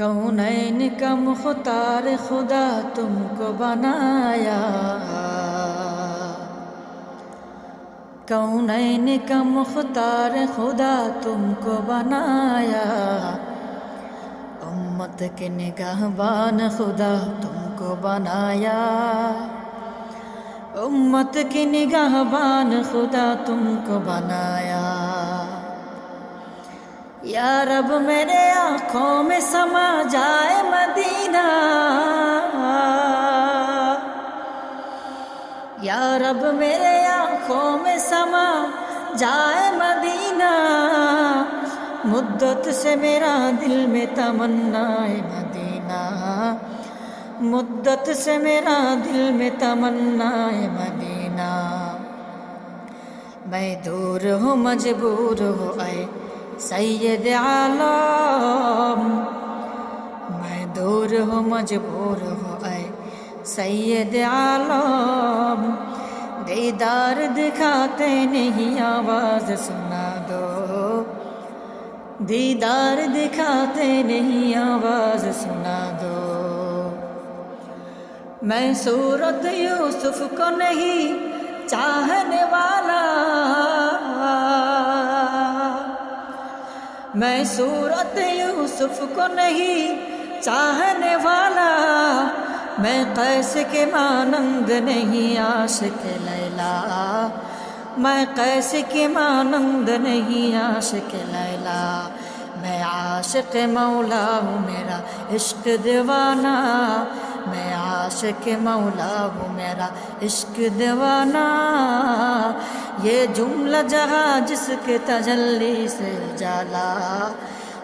कौनैन का मुख्तार खुदा तुमको बनाया कौनैन का मुख्तार खुदा तुमको बनाया उम्मत के निगाहबान खुदा तुमको बनाया उम्मत की निगाहबान खुदा तुमको बनाया یا رب میرے آنکھوں میں سما جائے مدینہ۔ یا رب میرے آنکھوں میں سما جائے مدینہ۔ مدت سے میرا دل میں تمنا مدینہ۔ مدت سے میرا دل میں تمنا مدینہ۔ میں دور ہوں، مجبور ہو آئے سید عالم، میں دور ہو مجبور ہو اے سید عالم۔ دیدار دکھاتے نہیں، آواز سنا دو۔ دیدار دکھاتے نہیں، آواز سنا دو۔ میں صورت یوسف کو نہیں، چاہنے والا میں صورت یوسف کو نہیں چاہنے والا۔ میں قیس کے مانند نہیں، عاشق لیلا۔ میں قیس کے مانند نہیں، عاشق لیلا۔ میں عاشق مولا ہوں، میرا عشق دیوانہ۔ मैं आशिक मौला हूँ मेरा इश्क दीवाना ये जुमला जहाँ जिसके तजल्ली से उजाला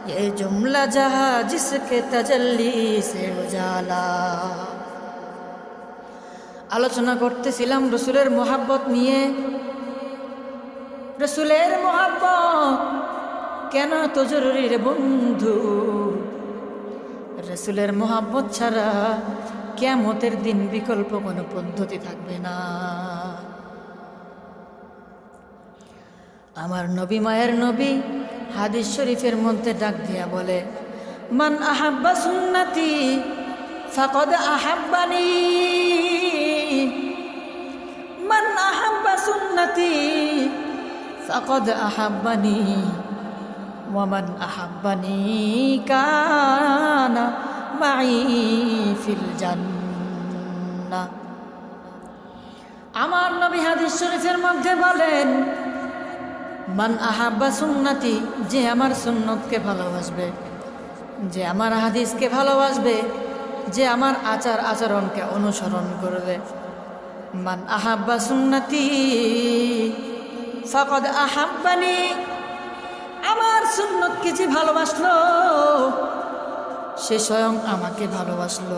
ये जुमला जहाँ जिसके तजल्ली से उजाला আলোচনা করতেছিলাম রসুলের মোহাব্বত নিয়ে রসুলের মোহাব্বত কেন এত জরুরি রে বন্ধু রসুলের মোহাব্বত ছাড়া কেমতের দিন বিকল্প কোনো পদ্ধতি থাকবে না। আমার নবী মায়ের নবী হাদিস শরীফের মধ্যে ডাক দিয়া বলে, মান আহাব্বা সুন্নাতি ফাকদ আহাব্বানি। মান আহাব্বা সুন্নাতি ফাকদ আহাব্বানি। ওয়ামান আহাব্বানি কানা আমার নবী হাদিস শরীফের মধ্যে বলেন, মান আহাব্বা সুন্নাতি, যে আমার সুন্নতকে ভালোবাসবে, যে আমার হাদিসকে ভালোবাসবে, যে আমার আচার আচরণকে অনুসরণ করবে। মান আহাব্বা সুন্নতি, ফকদ আহাব্বানি, আমার সুন্নতকে যে ভালোবাসলো সে স্বয়ং আমাকে ভালোবাসলো।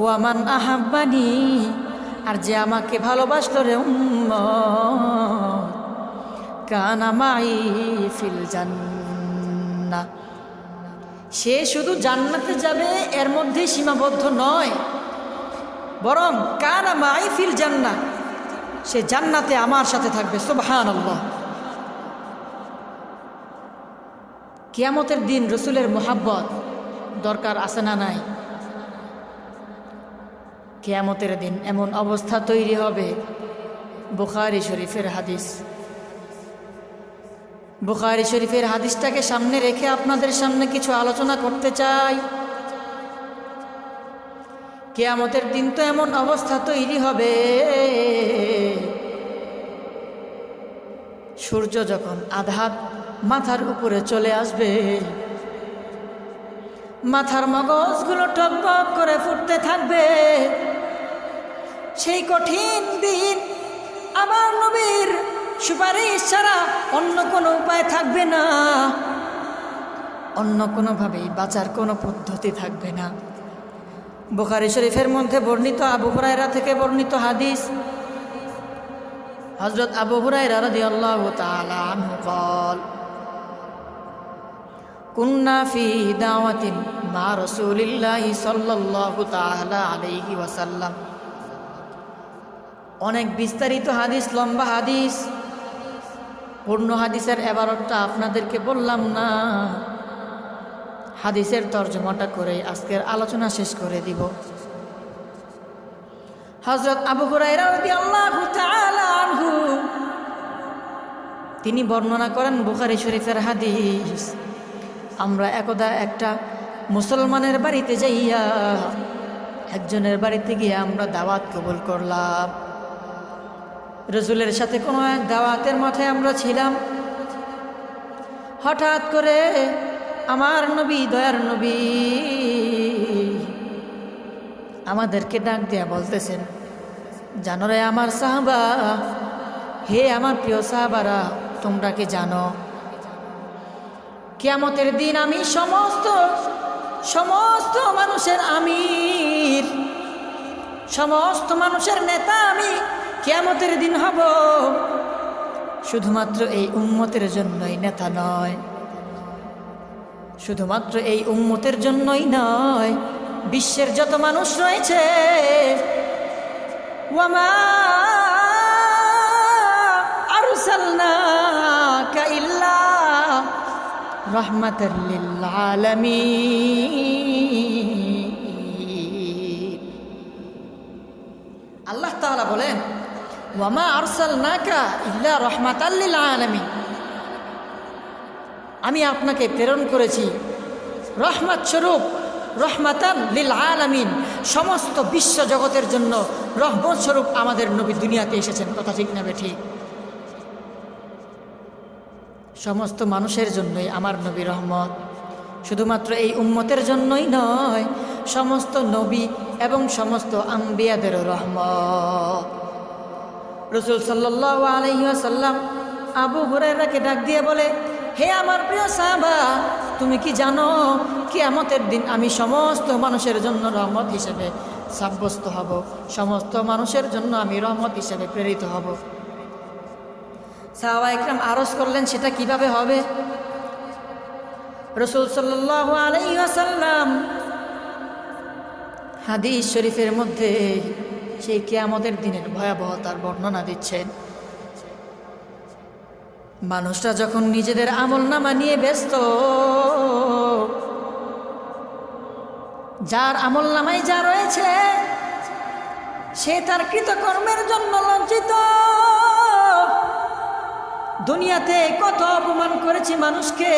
ও আমান আহাব্বানি, আর যে আমাকে ভালোবাসলো রে উম্মত। কানামাই ফিল জান্না সে শুধু জান্নাতে যাবে, এর মধ্যে সীমাবদ্ধ নয়। বরং কানামাই ফিল জান্না সে জান্নাতে আমার সাথে থাকবে সুবহান আল্লাহ কিয়ামতের দিন রসুলের মোহাব্বত দরকার আছে না নাই? কেয়ামতের দিন এমন অবস্থা তৈরি হবে, বুখারি শরীফের হাদিস। বুখারি শরীফের হাদিসটাকে সামনে রেখে আপনাদের সামনে কিছু আলোচনা করতে চাই। কেয়ামতের দিন তো এমন অবস্থা তৈরি হবে, সূর্য যখন আধাত মাথার উপরে চলে আসবে মাথার মগজগুলো টকবক করে ফুটতে থাকবে। সেই কঠিন দিন আমার নবীর সুপারিশ ছাড়া অন্য কোনো উপায় থাকবে না। অন্য কোনোভাবেই বাঁচার কোনো পদ্ধতি থাকবে না। বোখারি শরীফের মধ্যে বর্ণিত আবু হুরায়রা থেকে বর্ণিত হাদিস। হজরত আবু হুরায়রা রাদি আল্লাহ কল, কুন্না ফি দাওয়াতিন মা রসুলিল্লাহ সাল্লাহ তাহলা আলহি ওয়াসাল্লাম। অনেক বিস্তারিত হাদিস, লম্বা হাদিস। পূর্ণ হাদিসের এবারটা আপনাদেরকে বললাম না। হাদিসের তর্জমাটা করে আজকের আলোচনা শেষ করে দিব। হজরত আবু আনহু, তিনি বর্ণনা করেন বুখারি শরীফের হাদিস। আমরা একদা একটা মুসলমানের বাড়িতে যাইয়া একজনের বাড়িতে গিয়ে আমরা দাওয়াত কবুল করলাম। রসুলের সাথে কোনো এক দাওয়াতের মাথায় আমরা ছিলাম। হঠাৎ করে আমার নবী, দয়ার নবী আমাদেরকে ডাক দেয়া বলতেছেন, জানো রে আমার সাহাবা, হে আমার প্রিয় সাহাবারা, তোমরা কি জানো? কিয়ামতের দিন আমি সমস্ত সমস্ত মানুষের আমির, সমস্ত মানুষের নেতা আমি, কিয়ামতের দিন হব। শুধুমাত্র এই উম্মতের জন্যই নেতা নয়। শুধুমাত্র এই উম্মতের জন্যই নয়, বিশ্বের যত মানুষ রয়েছে। ওয়ামা আরসালনাকা ইল্লা লিল আলামিন আল্লাহ তাআলা বলেন আরসালনাকা ইল্লা রহমাতাল লিল আলামিন আমি আপনাকে প্রেরণ করেছি রহমত স্বরূপ রহমাতান লিল আলামিন সমস্ত বিশ্ব জগতের জন্য রহমত স্বরূপ আমাদের নবী দুনিয়াতে এসেছেন। কথা ঠিক না ঠিক? সমস্ত মানুষের জন্যই আমার নবী রহমত। শুধুমাত্র এই উম্মতের জন্যই নয়, সমস্ত নবী এবং সমস্ত আম্বিয়াদেরও রহমত। রসুল সাল্লাহ আলহিহাসাল্লাম আবু হুরাইরাকে ডাক দিয়ে বলে, হে আমার প্রিয় সাহাবা, তুমি কি জানো, কিয়ামতের দিন আমি সমস্ত মানুষের জন্য রহমত হিসেবে সাব্যস্ত হব। সমস্ত মানুষের জন্য আমি রহমত হিসেবে প্রেরিত হব। সাহাবা একরাম আরজ করলেন, সেটা কীভাবে হবে? রসুল সাল্লাহ আলাইসাল্লাম হাদিস শরীফের মধ্যে সেই কেয়ামতের দিনের ভয়াবহতার বর্ণনা দিচ্ছেন। মানুষরা যখন নিজেদের আমল নামা নিয়ে ব্যস্ত, যার আমল নামাই যা রয়েছে, সে তার কৃতকর্মের জন্য লজ্জিত। দুনিয়াতে কত অপমান করেছি মানুষকে,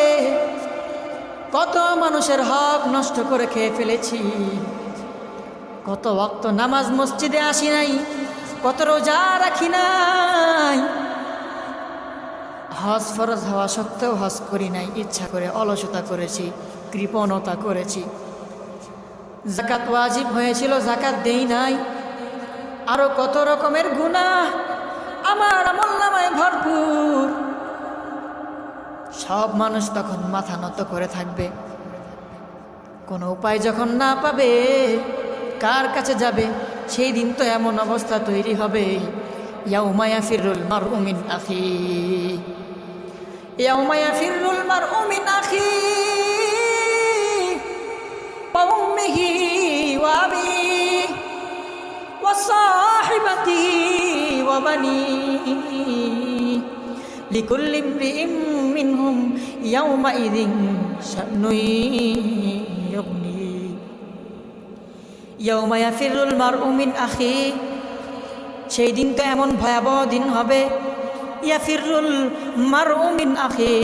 কত মানুষের হক নষ্ট করে খেয়ে ফেলেছি, কত ওক্ত নামাজ মসজিদে আসি নাই, কত রোজা রাখি নাই, হজ ফরজ হওয়া সত্ত্বেও হজ করি নাই, ইচ্ছা করে অলসতা করেছি, কৃপণতা করেছি। জাকাত ওয়াজিব হয়েছিল, জাকাত দেই নাই, আরও কত রকমের গুণা আমার আমল নামায় ভরপুর সব মানুষ তখন মাথা নত করে থাকবে কোনো উপায় যখন না পাবে কার কাছে যাবে সেই দিন তো এমন অবস্থা তৈরি হবে ইয়াউমায়া ফিরুল মার উমিন আখি ইয়াউমায়া ফিরুল মার উমিন আখি وأمه وأبيه وصاحبته وبنيه لكل امرئ منهم يومئذ شأن يغنيه يوم يفر المرء من أخيه সেই দিন তো এমন ভয়াবহ দিন হবে ইয়াফিরুল মারউমিন আখি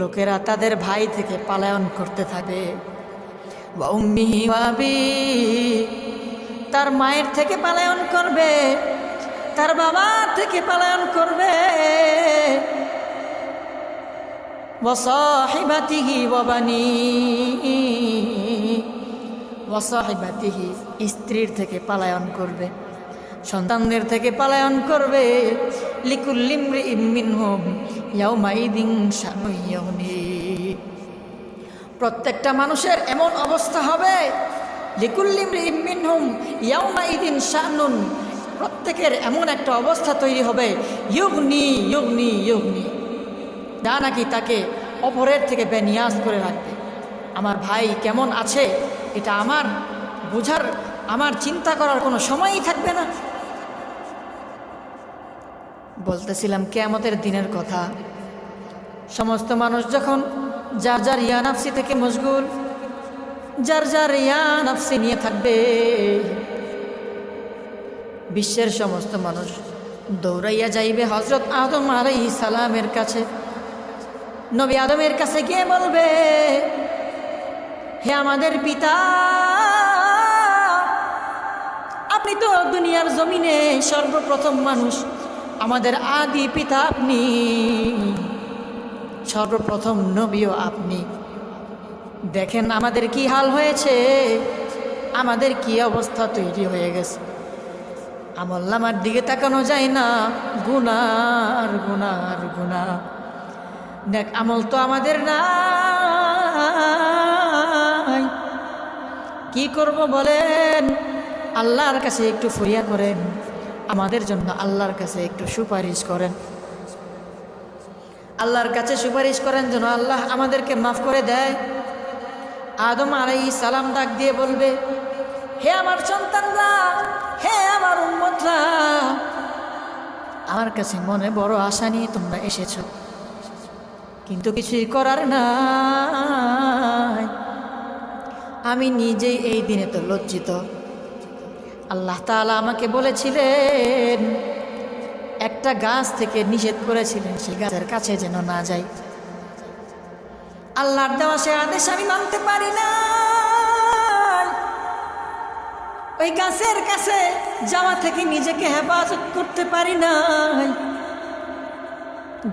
লোকেরা তাদের ভাই থেকে পালায়ন করতে থাকে ওয়া উম্মিহি ওয়া আবি। তার মায়ের থেকে পালায়ন করবে, তার বাবা থেকে পালায়ন করবে। ওয়াসাহিবাতিহি স্ত্রীর থেকে পালায়ন করবে, সন্তানদের থেকে পালায়ন করবে। ইমিনহুম ইয়াউমাইদিন শানুইয়নি প্রত্যেকটা মানুষের এমন অবস্থা হবে প্রত্যেকের এমন একটা অবস্থা তৈরি হবে, ইউগনি ইউগনি ইউগনি। যা নাকি তাকে অপরের থেকে বেনিয়াজ করে রাখবে। আমার ভাই কেমন আছে? এটা আমার বোঝার, আমার চিন্তা করার কোনো সময়ই থাকবে না। বলতেছিলাম কেয়ামতের দিনের কথা। সমস্ত মানুষ যখন যার যার ইয়ানাফসি থেকে মশগুল যার যার ইয়া নাফসি নিয়ে থাকবে। বিশ্বের সমস্ত মানুষ দৌড়াইয়া যাইবে হজরত আদম আলাই সালামের কাছে। নবী আদমের কাছে গিয়ে বলবে, হে আমাদের পিতা, আপনি তো দুনিয়ার জমিনে সর্বপ্রথম মানুষ। আমাদের আদি পিতা আপনি, সর্বপ্রথম নবীও আপনি। দেখেন আমাদের কি হাল হয়েছে। আমাদের কি অবস্থা তৈরি হয়ে গেছে। আমল্লামার দিকে তাকানো যায় না। গুনার গুনার গুনা দেখ, আমল তো আমাদের নাই। কি করব বলেন? আল্লাহর কাছে একটু ফরিয়া করেন। আমাদের জন্য আল্লাহর কাছে একটু সুপারিশ করেন। আল্লাহর কাছে সুপারিশ করেন যেন আল্লাহ আমাদেরকে মাফ করে দেয়। আদম আলাই সালাম ডাক দিয়ে বলবে, হে আমার সন্তানরা, হে আমার উম্মতরা, আমার কাছে মনে বড় আশা নিয়ে তোমরা এসেছ। কিন্তু কিছুই করার নাই। আমি নিজেই এই দিনে তো লজ্জিত। আল্লাহ তাআলা আমাকে বলেছিলেন, একটা গাছ থেকে নিষেধ করেছিলেন, সেই গাছের কাছে যেন না যাই। আল্লাহর দেওয়া সে আদেশ আমি মানতে পারি না ওই গাছের কাছে যাওয়া থেকে নিজেকে হেফাজত করতে পারি না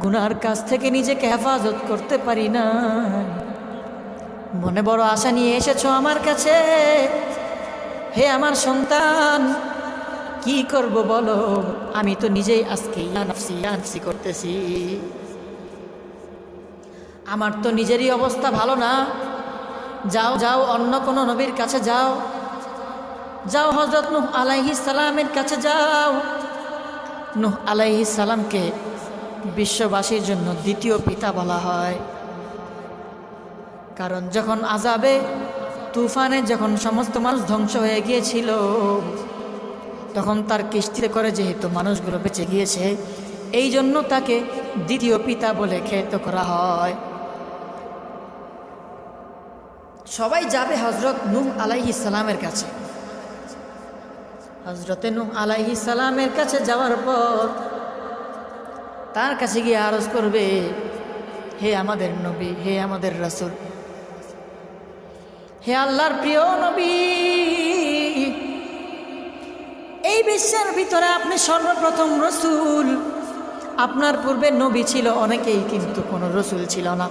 গুনার কাছ থেকে নিজেকে হেফাজত করতে পারি না মনে বড় আশা নিয়ে এসেছ আমার কাছে। হে আমার সন্তান, কি করব বলো? আমি তো নিজেই আজকে ইয়ানফসি ইয়ানফসি করতেছি। আমার তো নিজেরই অবস্থা ভালো না। যাও যাও, অন্য কোনো নবীর কাছে যাও। যাও হজরত নুহ আলাইহি সালামের কাছে যাও। নুহ আলাইহি সালামকে বিশ্ববাসীর জন্য দ্বিতীয় পিতা বলা হয়। কারণ যখন আজাবে তুফানে যখন সমস্ত মানুষ ধ্বংস হয়ে গিয়েছিল, তখন তার কিস্তিতে করে যেহেতু মানুষগুলো বেঁচে গিয়েছে এই জন্য তাকে দ্বিতীয় পিতা বলে খ্যাত করা হয়। সবাই যাবে হজরত নূহ আলাইহি সালামের কাছে। হজরতে নূহ আলাইহি সালামের কাছে যাওয়ার পর তার কাছে গিয়ে আরজ করবে, হে আমাদের নবী, হে আমাদের রসুল, হে আল্লাহর প্রিয় নবী, এই বিশ্বের ভিতরে আপনি সর্বপ্রথম রসুল। আপনার পূর্বে নবী ছিল, অনেকেই কিন্তু কোনো রসুল ছিল না।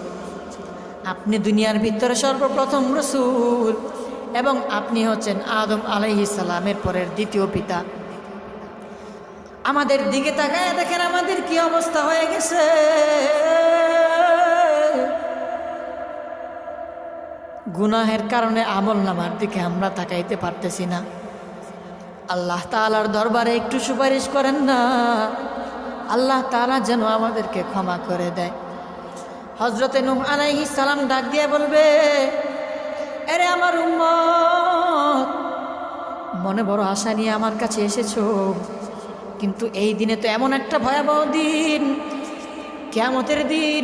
আপনি দুনিয়ার ভিতরে সর্বপ্রথম রসুল এবং আপনি হচ্ছেন আদম আলাইহি সালামের পরের দ্বিতীয় পিতা। আমাদের দিকে তাকায় দেখেন আমাদের কি অবস্থা হয়ে গেছে। গুনাহের কারণে আমল নামার দিকে আমরা তাকাইতে পারতেছি না। আল্লাহ তালার দরবারে একটু সুপারিশ করেন না। আল্লাহ তালা যেন আমাদেরকে ক্ষমা করে দেয়। হজরতে নুহ আলাইহি সালাম ডাক দিয়ে বলবে, এরে আমার উম্মত, মনে বড় আশা নিয়ে আমার কাছে এসেছ, কিন্তু এই দিনে তো এমন একটা ভয়াবহ দিন কেমতের দিন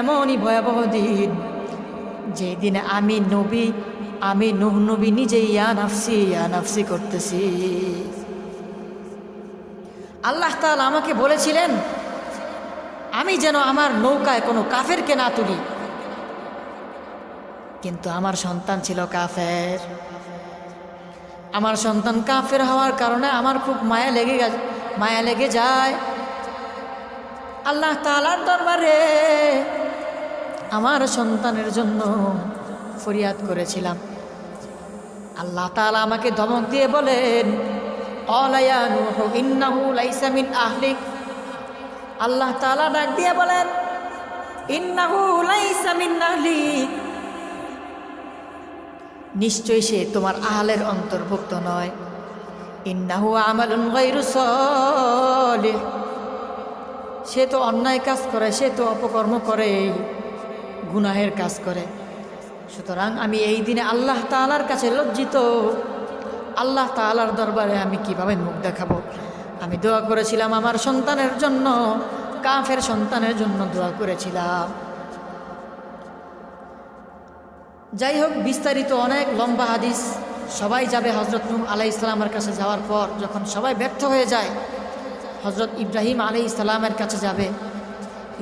এমনই ভয়াবহ দিন যে দিনে আমি নবী, আমি নুহ নবী নিজে ইয়া নাফসি করতেছি। আল্লাহ তাআলা আমাকে বলেছিলেন আমি যেন আমার নৌকায় কোনো কাফেরকে না তুলি। কিন্তু আমার সন্তান ছিল কাফের। আমার সন্তান কাফের হওয়ার কারণে আমার খুব মায়া লেগে গেছে মায়া লেগে যায়। আল্লাহ তালার দরবারে আমার সন্তানের জন্য ফরিয়াদ করেছিলাম। আল্লাহ তালা আমাকে ধমক দিয়ে বলেন, অলায়া নূহ, ইন্নাহু লাইসা মিন আহলিক। আল্লাহ তালা ডাক দিয়ে বলেন নিশ্চয়ই সে তোমার আহালের অন্তর্ভুক্ত নয়। ইন্নাহু সে তো অন্যায় কাজ করে, সে তো অপকর্ম করে, গুনাহের কাজ করে। সুতরাং আমি এই দিনে আল্লাহ তালার কাছে লজ্জিত। আল্লাহ তালার দরবারে আমি কীভাবে মুখ দেখাবো? আমি দোয়া করেছিলাম আমার সন্তানের জন্য, কাফের সন্তানের জন্য দোয়া করেছিলাম। যাই হোক, বিস্তারিত অনেক লম্বা হাদিস। সবাই যাবে হজরত নুম আলাই ইসলামের কাছে যাওয়ার পর যখন সবাই ব্যর্থ হয়ে যায় হজরত ইব্রাহিম আলি ইসলামের কাছে যাবে।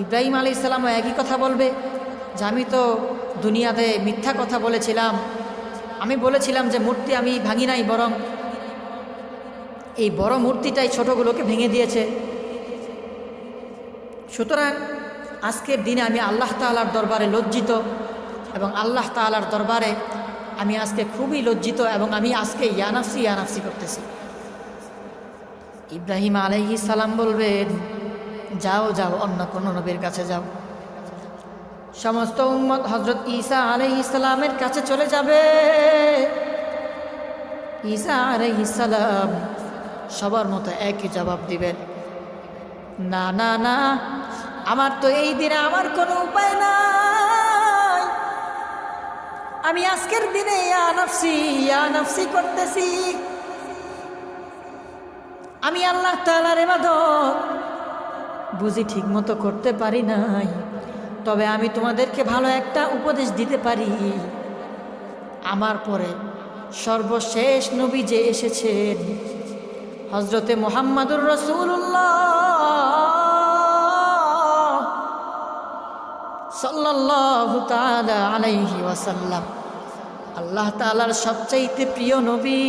ইব্রাহিম আলি ইসলামও একই কথা বলবে, যে আমি তো দুনিয়াতে মিথ্যা কথা বলেছিলাম। আমি বলেছিলাম যে মূর্তি আমি ভাঙি নাই, বরং এই বড় মূর্তিটাই ছোটগুলোকে ভেঙে দিয়েছে। সুতরাং আজকের দিনে আমি আল্লাহ তালার দরবারে লজ্জিত এবং আল্লাহ তালার দরবারে আমি আজকে খুবই লজ্জিত এবং আমি আজকে ইয়ানাফসি ইয়ানাফসি করতেছি। ইব্রাহিম আলাইহি সালাম বলবেন, যাও যাও, অন্য কোনো নবীর কাছে যাও। সমস্ত উম্মত হজরত ঈসা আলাইহি সালামের কাছে চলে যাবে। ঈসা আলাইহি সালাম সবার মতো একই জবাব দিবেন। না না না, আমার তো এই দিনে আমার কোনো উপায় নাই। আমি আজকের দিনে ইয়া নফসি ইয়া নফসি করতেছি। আমি আল্লাহ তালার এবাদত বুঝি ঠিক মতো করতে পারি নাই। তবে আমি তোমাদেরকে ভালো একটা উপদেশ দিতে পারি। আমার পরে সর্বশেষ নবী যে এসেছেন হজরতে মোহাম্মদুর রসুল্লাহ ওয়াসাল্লাম। আল্লাহ তালার সবচাইতে প্রিয় নবী,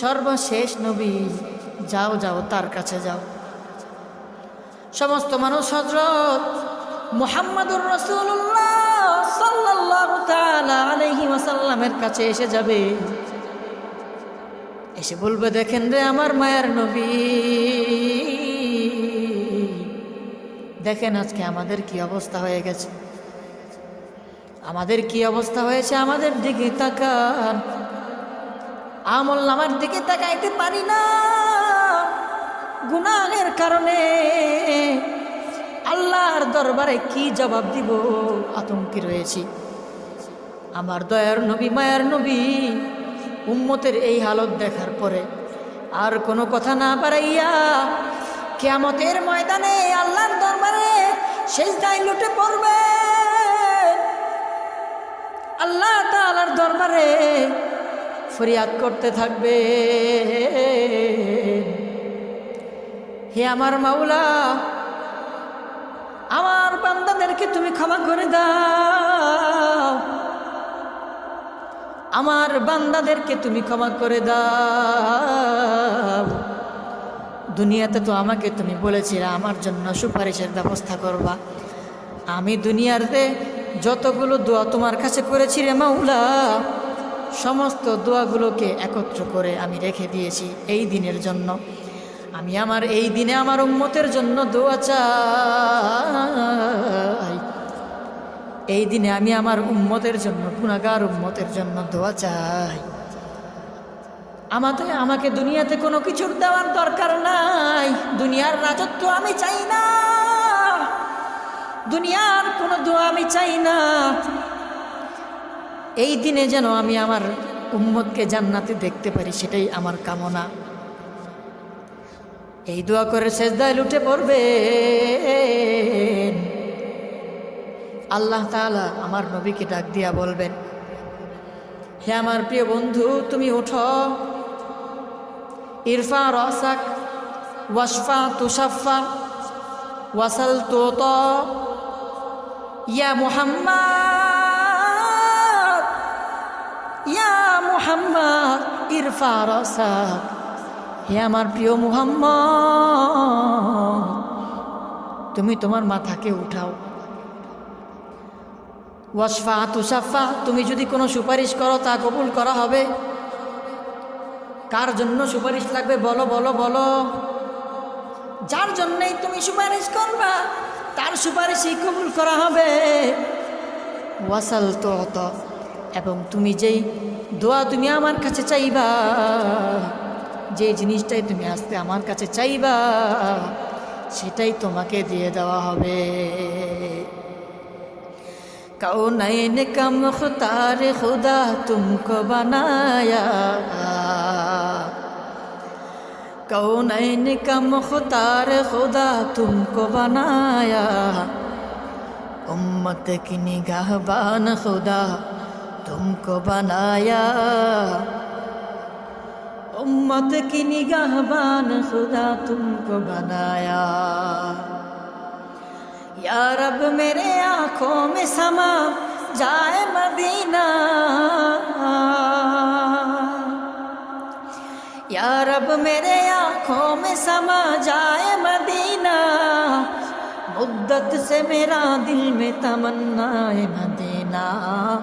সর্বশেষ নবী, যাও যাও, তার কাছে যাও। সমস্ত মানুষ হজরত মোহাম্মদুর রসুল্লাহ সাল্লাল্লাহু তাআলা আলাইহি ওয়াসাল্লামের কাছে এসে যাবে। এসে বলবে, দেখেন রে আমার মায়ের নবী। দেখেন আজকে আমাদের কি অবস্থা হয়ে গেছে। আমাদের কি অবস্থা হয়েছে আমাদের দিকে তাকান। আমল নামার দিকে তাকাইতে পারি না। গুনাহের কারণে আল্লাহর দরবারে কি জবাব দিব? আতঙ্কে রয়েছি। আমার দয়ার নবী, মায়ার নবী। উম্মতের এই হালত দেখার পরে আর কোনো কথা না পারাইয়া কেয়ামতের ময়দানে আল্লাহর দরবারে শেষ দায় লুটে পড়বে। আল্লাহ তালার দরবারে ফরিয়াদ করতে থাকবে। হে আমার মাওলা, আমার বান্দাদেরকে তুমি ক্ষমা করে দাও। আমার বান্দাদেরকে তুমি ক্ষমা করে দাও। দুনিয়াতে তো আমাকে তুমি বলেছিলে, আমার জন্য সুপারিশের ব্যবস্থা করবা। আমি দুনিয়াতে যতগুলো দোয়া তোমার কাছে করেছি রে মাওলা, সমস্ত দোয়াগুলোকে একত্র করে আমি রেখে দিয়েছি এই দিনের জন্য। আমি আমার এই দিনে আমার উম্মতের জন্য দোয়া চাই। এই দিনে আমি আমার উম্মতের জন্য গুণাগার উম্মতের জন্য দোয়া চাই। আমাদের আমাকে দুনিয়াতে কোনো কিছুর দেওয়ার দরকার নাই। দুনিয়ার রাজত্ব আমি চাই না। দুনিয়ার কোনো দোয়া আমি চাই না। এই দিনে যেন আমি আমার উম্মতকে জান্নাতে দেখতে পারি, সেটাই আমার কামনা। এই দোয়া করে শেষদায় লুটে পড়বে আল্লাহ তাআলা আমার নবীকে ডাক দিয়া বলবেন, হে আমার প্রিয় বন্ধু, তুমি ওঠো ইরফা রসাক ওয়াসফা তুষাফা ওয়াসাল তোত। ইয়া মুহাম্মদ ইয়া মুহাম্মদ, ইরফা রসাক। হে আমার প্রিয় মুহাম্মদ, তুমি তোমার মাথাকে উঠাও। ওয়াসফা তুসাফা তুমি যদি কোনো সুপারিশ করো, তা কবুল করা হবে। কার জন্য সুপারিশ লাগবে বলো বলো বলো। যার জন্যই তুমি সুপারিশ করবা, তার সুপারিশই কবুল করা হবে। ওয়াসাল তো এবং তুমি যেই দোয়া তুমি আমার কাছে চাইবা, যে জিনিসটাই তুমি আসতে আমার কাছে চাইবা, সেটাই তোমাকে দিয়ে দেওয়া হবে। کونین کا مختار خدا تم کو بنایا۔ کونین کا مختار خدا تم کو بنایا۔ امت کی نگاہ بان خدا تم کو بنایا۔ امت کی نگاہ بان خدا تم کو بنایا۔ یا رب میرے آنکھوں میں سما، جائے مدینہ۔ یا رب میرے آنکھوں میں سما، جائے مدینہ۔ مدت سے میرا دل میں تمنا مدینہ۔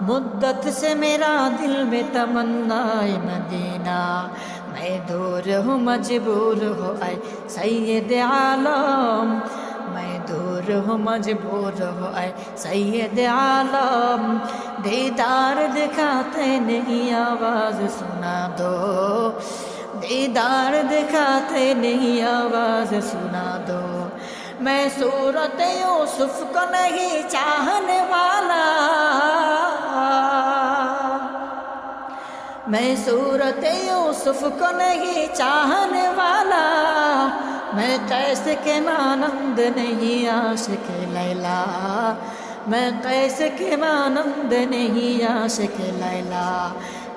مدت سے میرا دل میں تمنا مدینہ۔ میں دور ہوں، مجبور ہو اے سید عالم۔ میں دور ہوں مجبور ہو۔ اے سید عالم، دیدار دکھاتے نہیں، آواز سنا دو۔ دیدار دکھاتے نہیں، آواز سنا دو۔ میں صورت یوسف کو نہیں چاہنے والا۔ میں صورت یوسف کو نہیں چاہنے والا۔ میں کیسے کے مانند نہیں عاشق لیلا۔ میں کیسے کے مانند نہیں عاشق لیلا۔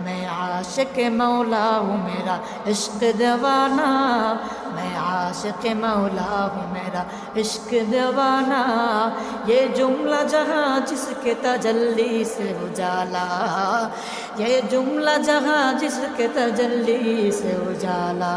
میں عاشق مولا ہوں میرا عشق دیوانہ میں عاشق مولا ہوں میرا عشق دیوانہ یہ جملہ جہاں جس کے تجلی سے اجالا یہ جملہ جہاں جس کے تجلی سے اجالا